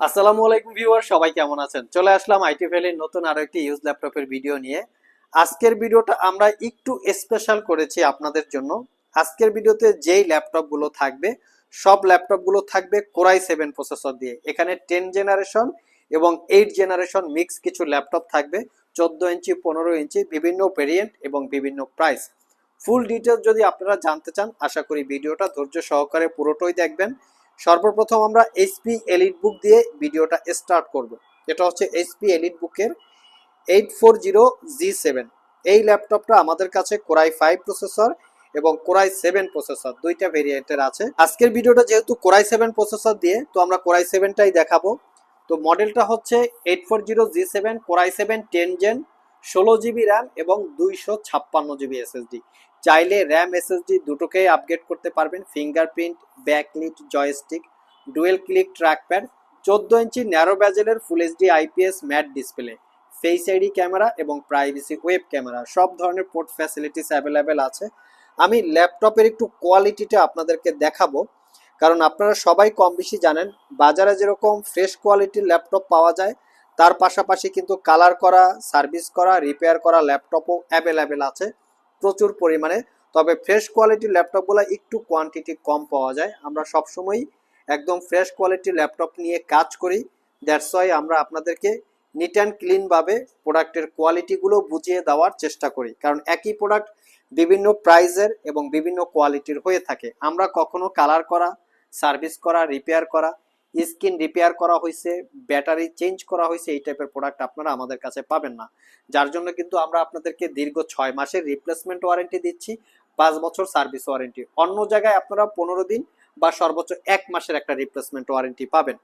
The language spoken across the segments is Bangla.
আসসালামু আলাইকুম ভিউয়ার, সবাই কেমন আছেন? চলে আসলাম আইটি ভ্যালির নতুন আরও একটি ইউজ ল্যাপটপের ভিডিও নিয়ে। আজকের ভিডিওটা আমরা একটু স্পেশাল করেছি আপনাদের জন্য। আজকের ভিডিওতে যেই ল্যাপটপগুলো থাকবে, সব ল্যাপটপগুলো থাকবে কোরাই সেভেন প্রসেসর দিয়ে। এখানে টেন জেনারেশন এবং এইট জেনারেশন মিক্স কিছু ল্যাপটপ থাকবে, চোদ্দ ইঞ্চি, পনেরো ইঞ্চি, বিভিন্ন ভেরিয়েন্ট এবং বিভিন্ন প্রাইস ফুল ডিটেলস যদি আপনারা জানতে চান, আশা করি ভিডিওটা ধৈর্য সহকারে পুরোটাই দেখবেন। সর্বপ্রথম আমরা এইচপি এলিট বুক দিয়ে ভিডিওটা স্টার্ট করব। এটা হচ্ছে এইচপি এলিট বুকের eight four zero G seven এই ল্যাপটপটা আমাদের কাছে কোরাই ফাইভ প্রসেসর এবং কোরাই সেভেন প্রসেসর দুইটা ভেরিয়েন্টের আছে। আজকের ভিডিওটা যেহেতু কোরাই সেভেন প্রসেসর দিয়ে, তো আমরা কোরাই সেভেনটাই দেখাবো। তো মডেলটা হচ্ছে eight four zero G seven core i seven ten gen ষোলো জিবি র্যাম এবং দুইশো ছাপ্পান্ন জিবি এসএসডি চাইলে র্যাম এসএসডি দুটোকেই আপগ্রেড করতে পারবেন। Fingerprint backlit joystick dual click trackpad চোদ্দ ইঞ্চি narrow ব্যাজেলের full HD IPS matte display face ID camera এবং প্রাইভেসি ওয়েব ক্যামেরা সব ধরনের পোর্ট ফ্যাসিলিটিস অ্যাভেলেবেল আছে। আমি ল্যাপটপের একটু কোয়ালিটিটা আপনাদেরকে দেখাবো, কারণ আপনারা সবাই কম বেশি জানেন, বাজারে যেরকম ফ্রেশ কোয়ালিটির ল্যাপটপ পাওয়া যায়, তার পাশাপাশি কিন্তু কালার করা সার্ভিস করা রিপেয়ার করা ল্যাপটপও অ্যাভেলেবেল আছে। প্রচুর পরিমাণে। তবে ফ্রেশ কোয়ালিটির ল্যাপটপগুলো একটু কোয়ান্টিটি কম পাওয়া যায়। আমরা সবসময়ই একদম ফ্রেশ কোয়ালিটির ল্যাপটপ নিয়ে কাজ করি। দ্যাটস ওয়াই আমরা আপনাদেরকে নিট অ্যান্ড ক্লিনভাবে প্রোডাক্টের কোয়ালিটিগুলো বুঝিয়ে দেওয়ার চেষ্টা করি। কারণ একই প্রোডাক্ট বিভিন্ন প্রাইজের এবং বিভিন্ন কোয়ালিটির হয়ে থাকে। আমরা কখনো কালার করা সার্ভিস করা রিপেয়ার করা স্ক্রিন রিপেয়ার করা হয়েছে ব্যাটারি চেঞ্জ করা হয়েছে এই টাইপের প্রোডাক্ট আপনারা আমাদের কাছে পাবেন না। যার জন্য কিন্তু আমরা আপনাদেরকে দীর্ঘ ছয় মাসের রিপ্লেসমেন্ট ওয়ারেন্টি দিচ্ছি, পাঁচ বছর সার্ভিস ওয়ারেন্টি অন্য জায়গায় আপনারা পনেরো দিন বা সর্বোচ্চ এক মাসের একটা রিপ্লেসমেন্ট ওয়ারেন্টি পাবেন।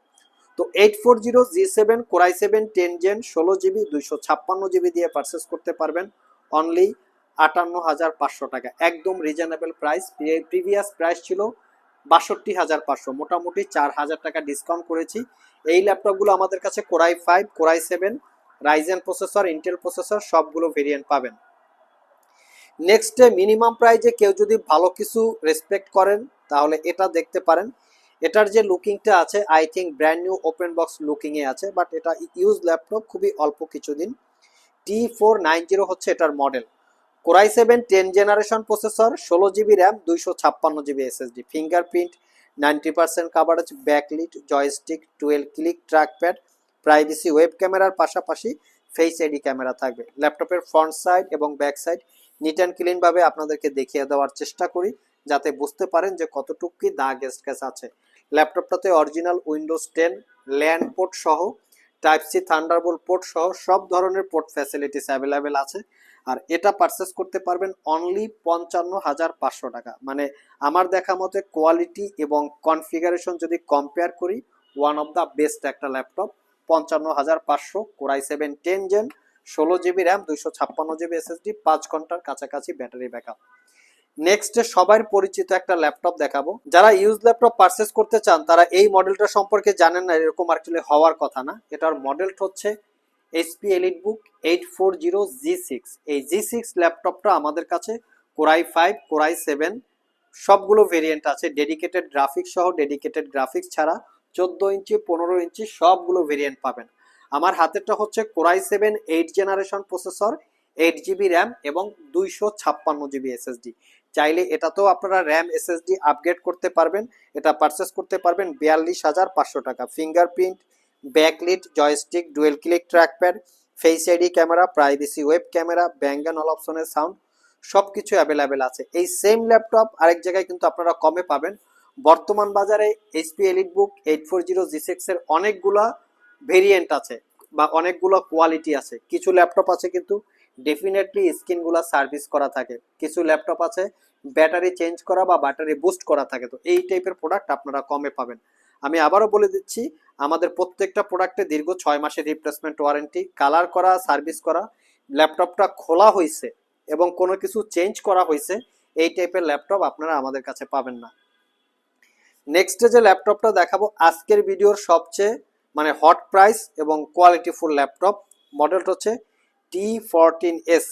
তো eight four zero G seven core i seven ten gen ষোলো জিবি, দুইশো ছাপ্পান্ন জিবি দিয়ে পারচেস করতে পারবেন। অনলি আটান্ন হাজার পাঁচশো টাকা। একদম রিজনেবল প্রাইস প্রিভিয়াস প্রাইস ছিল বাষট্টি হাজার পাঁচশো। মোটামুটি চার হাজার টাকা ডিসকাউন্ট করেছি। এই ল্যাপটপগুলো আমাদের কাছে core i five core i seven Ryzen processor Intel processor সবগুলো ভেরিয়েন্ট পাবেন। নেক্সটে মিনিমাম প্রাইজে কেউ যদি ভালো কিছু রেসপেক্ট করেন, তাহলে এটা দেখতে পারেন। এটার যে লুকিংটা আছে I think brand new open box লুকিংয়ে আছে বাট এটা ইউজ ল্যাপটপ খুবই অল্প কিছুদিন। টি ফোর নাইন জিরো হচ্ছে এটার model core i seven ten generation processor, ষোলো জিবি র্যাম, দুইশো ছাপ্পান্ন GB SSD fingerprint ninety percent coverage backlit joystick twelve click trackpad privacy web ক্যামেরার পাশাপাশি ফেস আইডি ক্যামেরা থাকবে। ল্যাপটপের ফ্রন্ট সাইড এবং ব্যাক সাইড নিট অ্যান্ড ক্লিনভাবে আপনাদেরকে দেখিয়ে দেওয়ার চেষ্টা করি, যাতে বুঝতে পারেন যে কতটুকু কি দাগ স্কেচ আছে। ল্যাপটপটাতে original Windows ten LAN port সহ টাইপ সি থান্ডারবোল্ট পোর্ট সহ সব ধরনের পোর্ট ফ্যাসিলিটিস অ্যাভেলেবেল আছে। আর এটা পারচেস করতে পারবেন অনলি পঞ্চান্ন হাজার পাঁচশো টাকা। মানে আমার দেখা মতে কোয়ালিটি এবং কনফিগারেশন যদি কম্পেয়ার করি ওয়ান অফ দ্য বেস্ট একটা ল্যাপটপ পঞ্চান্ন হাজার পাঁচশো core i seven ten gen ষোলো জিবি র্যাম দুইশো ছাপ্পান্ন জিবি এসএসডি পাঁচ ঘণ্টার কাছাকাছি ব্যাটারি ব্যাকআপ নেক্সট সবার পরিচিত একটা ল্যাপটপ দেখাবো। যারা ইউজ ল্যাপটপ পারচেস করতে চান, তারা এই মডেলটা সম্পর্কে জানেন না, এরকম অ্যাকচুয়ালি হওয়ার কথা না। এটার মডেলটা হচ্ছে HP EliteBook eight four zero G six এই জি সিক্স ল্যাপটপটা আমাদের কাছে core i five core i seven সবগুলো ভেরিয়েন্ট আছে। ডেডিকেটেড গ্রাফিক্স সহ ডেডিকেটেড গ্রাফিক্স ছাড়া চোদ্দ ইঞ্চি, পনেরো ইঞ্চি সবগুলো ভেরিয়েন্ট পাবেন। আমার হাতেরটা হচ্ছে core i seven eight generation processor eight GB RAM এবং দুইশো ছাপ্পান্ন জিবি এসএসডি চাইলে এটাতেও আপনারা র্যাম এসএসডি আপগ্রেড করতে পারবেন, এটা পারচেস করতে পারবেন বিয়াল্লিশ হাজার পাঁচশো টাকা। Fingerprint backlit, joystick, dual click trackpad, face ID camera, privacy web camera, ব্যাঙ্গান, all অপশনের সাউন্ড সব কিছু অ্যাভেলেবেল আছে। এই সেম ল্যাপটপ আরেক জায়গায় কিন্তু আপনারা কমে পাবেন। বর্তমান বাজারে HP EliteBook eight four zero G সিক্সের অনেকগুলা ভেরিয়েন্ট আছে বা অনেকগুলো কোয়ালিটি আছে। কিছু ল্যাপটপ আছে কিন্তু ডেফিনেটলি স্ক্রিনগুলো সার্ভিস করা থাকে। কিছু ল্যাপটপ আছে ব্যাটারি চেঞ্জ করা বা ব্যাটারি বুস্ট করা থাকে। তো এই টাইপের প্রোডাক্ট আপনারা কমে পাবেন। আমি আবারও বলে দিচ্ছি আমাদের প্রত্যেকটা প্রোডাক্টে দীর্ঘ ছয় মাসের রিপ্লেসমেন্ট ওয়ারেন্টি কালার করা সার্ভিস করা ল্যাপটপটা খোলা হয়েছে এবং কোনো কিছু চেঞ্জ করা হয়েছে এই টাইপের ল্যাপটপ আপনারা আমাদের কাছে পাবেন না। নেক্সটে যে ল্যাপটপটা দেখাবো, আজকের ভিডিওর সবচেয়ে মানে হট প্রাইস এবং কোয়ালিটিফুল ল্যাপটপ মডেলটা হচ্ছে টি ফোরটিন এস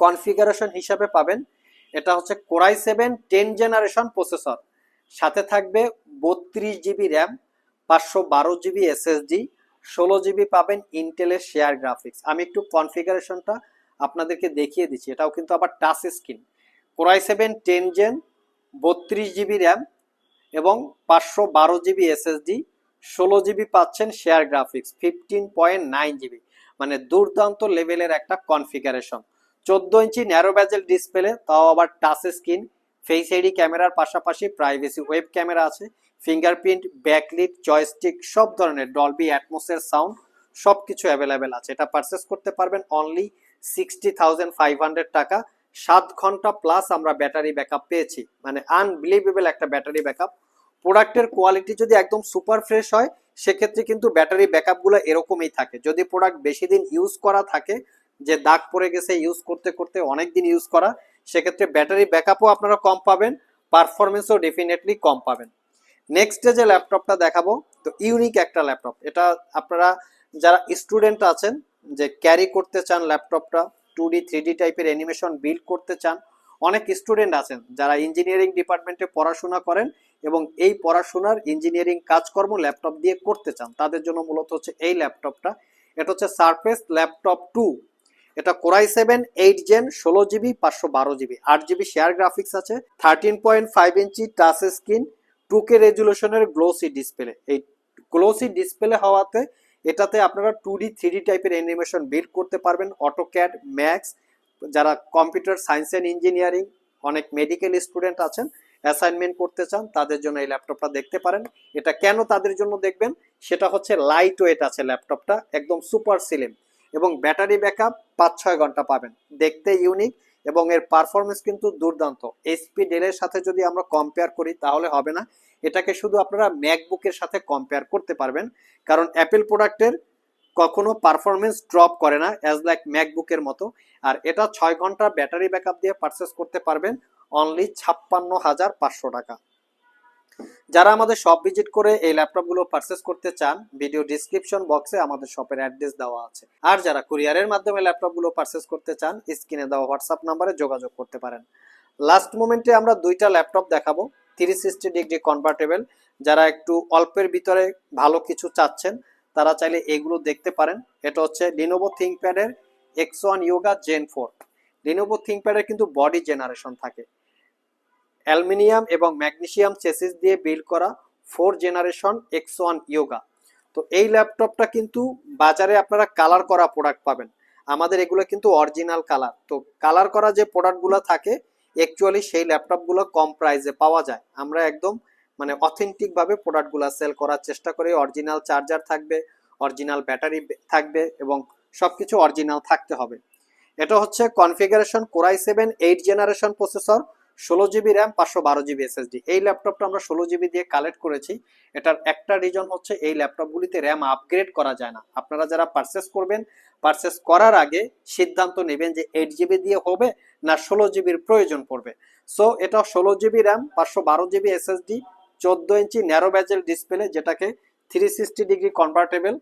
কনফিগারেশন হিসাবে পাবেন, এটা হচ্ছে core i seven ten generation processor সাথে থাকবে বত্রিশ জিবি র্যাম পাঁচশো বারো জিবি এসএসডি ষোলো জিবি পাবেন ইন্টেলের শেয়ার গ্রাফিক্স আমি একটু কনফিগারেশনটা আপনাদেরকে দেখিয়ে দিচ্ছি। এটাও কিন্তু আবার touch screen core i seven ten gen বত্রিশ জিবি র্যাম এবং পাঁচশো বারো জিবি এসএসডি ষোলো জিবি পাচ্ছেন share graphics fifteen point nine GB. মানে দুর্দান্ত লেভেলের একটা কনফিগারেশন চোদ্দ ইঞ্চি ন্যারো ব্যাজেল ডিসপ্লে তাও আবার টাচ স্ক্রিন ফেস আইডি ক্যামেরার পাশাপাশি প্রাইভেসি ওয়েব ক্যামেরা আছে। ফিঙ্গারপ্রিন্ট, ব্যাকলিট, জয়স্টিক, সব ধরনের ডলবি অ্যাটমোসের সাউন্ড সব কিছু অ্যাভেলেবেল আছে। এটা পারচেস করতে পারবেন only sixty thousand five hundred টাকা। সাত ঘণ্টা প্লাস আমরা ব্যাটারি ব্যাকআপ পেয়েছি। মানে আনবিলিভেবল একটা ব্যাটারি ব্যাকআপ প্রোডাক্টের কোয়ালিটি যদি একদম সুপার ফ্রেশ হয়, সেক্ষেত্রে কিন্তু ব্যাটারি ব্যাকআপগুলো এরকমই থাকে। যদি প্রোডাক্ট বেশি দিন ইউজ করা থাকে, যে দাগ পড়ে গেছে ইউজ করতে করতে অনেক দিন ইউজ করা, সেক্ষেত্রে ব্যাটারি ব্যাকআপও আপনারা কম পাবেন পারফরমেন্সও ডেফিনেটলি কম পাবেন। নেক্সটে যে ল্যাপটপটা দেখাবো, তো ইউনিক একটা ল্যাপটপ এটা আপনারা যারা স্টুডেন্ট আছেন, যে ক্যারি করতে চান ল্যাপটপটা টু ডি থ্রি ডি টাইপের অ্যানিমেশন বিল্ড করতে চান, অনেক স্টুডেন্ট আছেন যারা ইঞ্জিনিয়ারিং ডিপার্টমেন্টে পড়াশোনা করেন এবং এই পড়াশোনার ইঞ্জিনিয়ারিং কাজকর্ম ল্যাপটপ দিয়ে করতে চান, তাদের জন্য মূলত হচ্ছে এই ল্যাপটপটা এটা হচ্ছে সারফেস ল্যাপটপ টু এটা core i seven eight gen ষোলো জিবি পাঁচশো বারো জিবি আট জিবি শেয়ার গ্রাফিক্স আছে thirteen point five inch touch screen two K রেজুলেশনের glossy display এই গ্লোসি ডিসপ্লে হওয়াতে এটাতে আপনারা টু ডি থ্রি ডি টাইপের অ্যানিমেশন বিল্ড করতে পারবেন। অটোক্যাড ম্যাক্স যারা কম্পিউটার সায়েন্স অ্যান্ড ইঞ্জিনিয়ারিং অনেক মেডিকেল স্টুডেন্ট আছেন অ্যাসাইনমেন্ট করতে চান, তাদের জন্য এই ল্যাপটপটা দেখতে পারেন। এটা কেন তাদের জন্য দেখবেন? সেটা হচ্ছে লাইট ওয়েট আছে ল্যাপটপটা একদম সুপার সিলিম এবং ব্যাটারি ব্যাকআপ পাঁচ ছয় ঘণ্টা পাবেন। দেখতে ইউনিক এবং এর পারফরমেন্স কিন্তু দুর্দান্ত। এসপি ডেলের সাথে যদি আমরা কম্পেয়ার করি, তাহলে হবে না। এটাকে শুধু আপনারা ম্যাকবুকের সাথে কম্পেয়ার করতে পারবেন। কারণ অ্যাপেল প্রোডাক্টের কখনো পারফরমেন্স ড্রপ করে না অ্যাজ লাইক ম্যাকবুকের মতো। আর এটা ছয় ঘণ্টা ব্যাটারি ব্যাকআপ দিয়ে পারচেস করতে পারবেন। অনলি ছাপ্পান্ন হাজার পাঁচশো টাকা। যারা আমাদের শপ ভিজিট করে এই ল্যাপটপগুলো পারচেস করতে চান ভিডিও ডিসক্রিপশন বক্সে আমাদের শপের অ্যাড্রেস দেওয়া আছে। আর যারা কুরিয়ারের মাধ্যমে ল্যাপটপগুলো পারচেস করতে চান স্ক্রিনে দেওয়া হোয়াটসঅ্যাপ নাম্বারে যোগাযোগ করতে পারেন। লাস্ট মোমেন্টে আমরা দুইটা ল্যাপটপ দেখাবো থ্রি সিক্সটি ডিগ্রি কনভার্টেবল যারা একটু অল্পের ভিতরে ভালো কিছু চাচ্ছেন, তারা চাইলে এগুলো দেখতে পারেন। এটা হচ্ছে Lenovo থিঙ্কপ্যাডের X one Yoga gen four Lenovo থিঙ্কপ্যাডের কিন্তু বডি জেনারেশন থাকে। অ্যালুমিনিয়াম এবং ম্যাগনেসিয়াম চেসিস দিয়ে বিল্ড করা four generation X one Yoga. তো এই ল্যাপটপটা কিন্তু বাজারে আপনারা কালার করা প্রোডাক্ট পাবেন। আমাদের এগুলো কিন্তু অরিজিনাল কালার। তো কালার করা যে প্রোডাক্টগুলো থাকে অ্যাকচুয়ালি সেই ল্যাপটপগুলো কম প্রাইসে পাওয়া যায়। আমরা একদম মানে অথেন্টিক ভাবে প্রোডাক্টগুলো সেল করার চেষ্টা করি। অরিজিনাল চার্জার থাকবে, অরিজিনাল ব্যাটারি থাকবে এবং সব কিছু অরিজিনাল থাকতে হবে। এটা হচ্ছে configuration core i seven, eight generation processor. ষোলো জিবি র্যাম পাঁচশো বারো জিবি এসএসডি এই ল্যাপটপটা আমরা ষোলো জিবি দিয়ে কালেক্ট করেছি। এটার একটা রিজন হচ্ছে এই ল্যাপটপগুলিতে র্যাম আপগ্রেড করা যায় না। আপনারা যারা পারচেস করবেন পারচেস করার আগে সিদ্ধান্ত নেবেন যে এইট জিবি দিয়ে হবে না ষোলো জিবির প্রয়োজন পড়বে। সো এটা ষোলো জিবি র্যাম পাঁচশো বারো জিবি এসএসডি চোদ্দ ইঞ্চি ন্যারো ব্যাজেল ডিসপ্লে যেটাকে three sixty degree convertible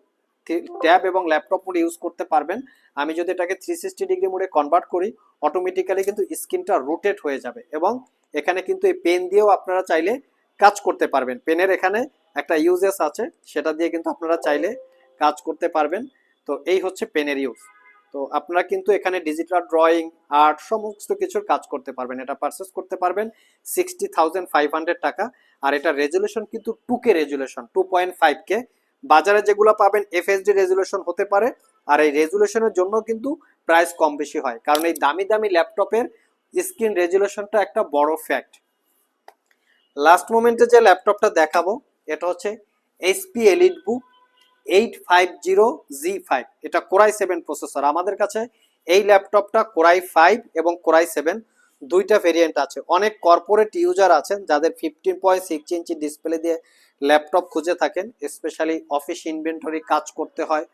tab এবং ল্যাপটপ মোডে ইউজ করতে পারবেন। আমি যদি এটাকে থ্রি সিক্সটি ডিগ্রি মোডে কনভার্ট করি অটোমেটিক্যালি কিন্তু স্ক্রিনটা রোটেট হয়ে যাবে এবং এখানে কিন্তু এই পেন দিয়েও আপনারা চাইলে কাজ করতে পারবেন। পেনের এখানে একটা ইউজেস আছে, সেটা দিয়ে কিন্তু আপনারা চাইলে কাজ করতে পারবেন। তো এই হচ্ছে পেনের ইউজ তো আপনারা কিন্তু এখানে ডিজিটাল ড্রয়িং আর্ট সমস্ত কিছুর কাজ করতে পারবেন। এটা পারচেস করতে পারবেন সিক্সটি থাউজেন্ড ফাইভ হান্ড্রেড টাকা। আর এটা রেজুলেশন কিন্তু two K resolution two point five K বাজারে যেগুলো পাবেন এফএসডি রেজুলেশন হতে পারে, আর এই রেজুলেশনের জন্য কিন্তু প্রাইস কম বেশি হয়। কারণ এই দামি দামি ল্যাপটপের স্ক্রিন রেজুলেশনটা একটা বড় ফ্যাক্ট লাস্ট মোমেন্টে যে ল্যাপটপটা দেখাবো, এটা হচ্ছে HP EliteBook eight five zero G five এটা কোরাই সেভেন প্রসেসর আমাদের কাছে এই ল্যাপটপটা কোরাই ফাইভ এবং কোরাই সেভেন দুইটা ভেরিয়েন্ট আছে। অনেক কর্পোরেট ইউজার আছেন, যাদের fifteen point six inch display দিয়ে ল্যাপটপ খুঁজে থাকেন স্পেশালি অফিস ইনভেন্টরি কাজ করতে হয়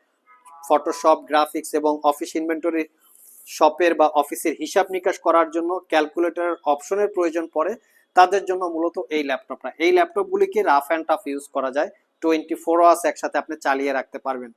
ফটোশপ গ্রাফিক্স এবং অফিস ইনভেন্টরি শপের বা অফিসের হিসাব নিকাশ করার জন্য ক্যালকুলেটরের অপশনের প্রয়োজন পড়ে। তাদের জন্য মূলত এই ল্যাপটপটা। এই ল্যাপটপগুলিকে রাফ অ্যান্ড টাফ ইউজ করা যায়। টোয়েন্টি ফোর আওয়ার্স একসাথে আপনি চালিয়ে রাখতে পারবেন।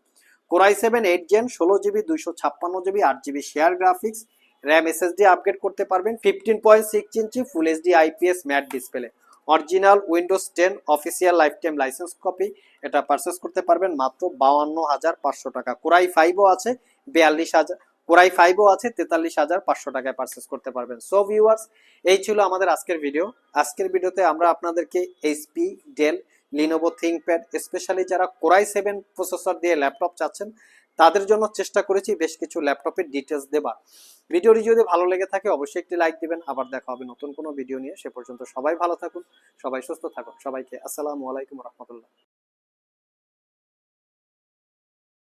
Core i seven eight gen ষোলো জিবি দুইশো ছাপ্পান্ন জিবি আট GB share graphics RAM SSD upgrade করতে পারবেন fifteen point six inch full HD IPS matte display original Windows ten official lifetime license copy. এটা পারচেস করতে পারবেন মাত্র বাউান্ন হাজার পাঁচশো টাকা। কোরাই ফাইভও আছে, বিয়াল্লিশ হাজার, কোরাই ফাইভও আছে, তেতাল্লিশ হাজার পাঁচশো টাকায় পারচেস করতে পারবেন। সো ভিউয়ার্স এই ছিল আমাদের আজকের ভিডিও আজকের ভিডিওতে আমরা আপনাদেরকে HP Dell Lenovo ThinkPad specially যারা কোরাই সেভেন প্রসেসর দিয়ে ল্যাপটপ চাচ্ছেন তাদের জন্য চেষ্টা করেছি বেশ কিছু ল্যাপটপের ডিটেলস দেবার। ভিডিওটি যদি ভালো লেগে থাকে, অবশ্যই একটি লাইক দিবেন। আবার দেখা হবে নতুন কোনো ভিডিও নিয়ে। সে পর্যন্ত সবাই ভালো থাকুন, সবাই সুস্থ থাকুন, সবাইকে আসসালামু আলাইকুম রহমতুল্লাহ।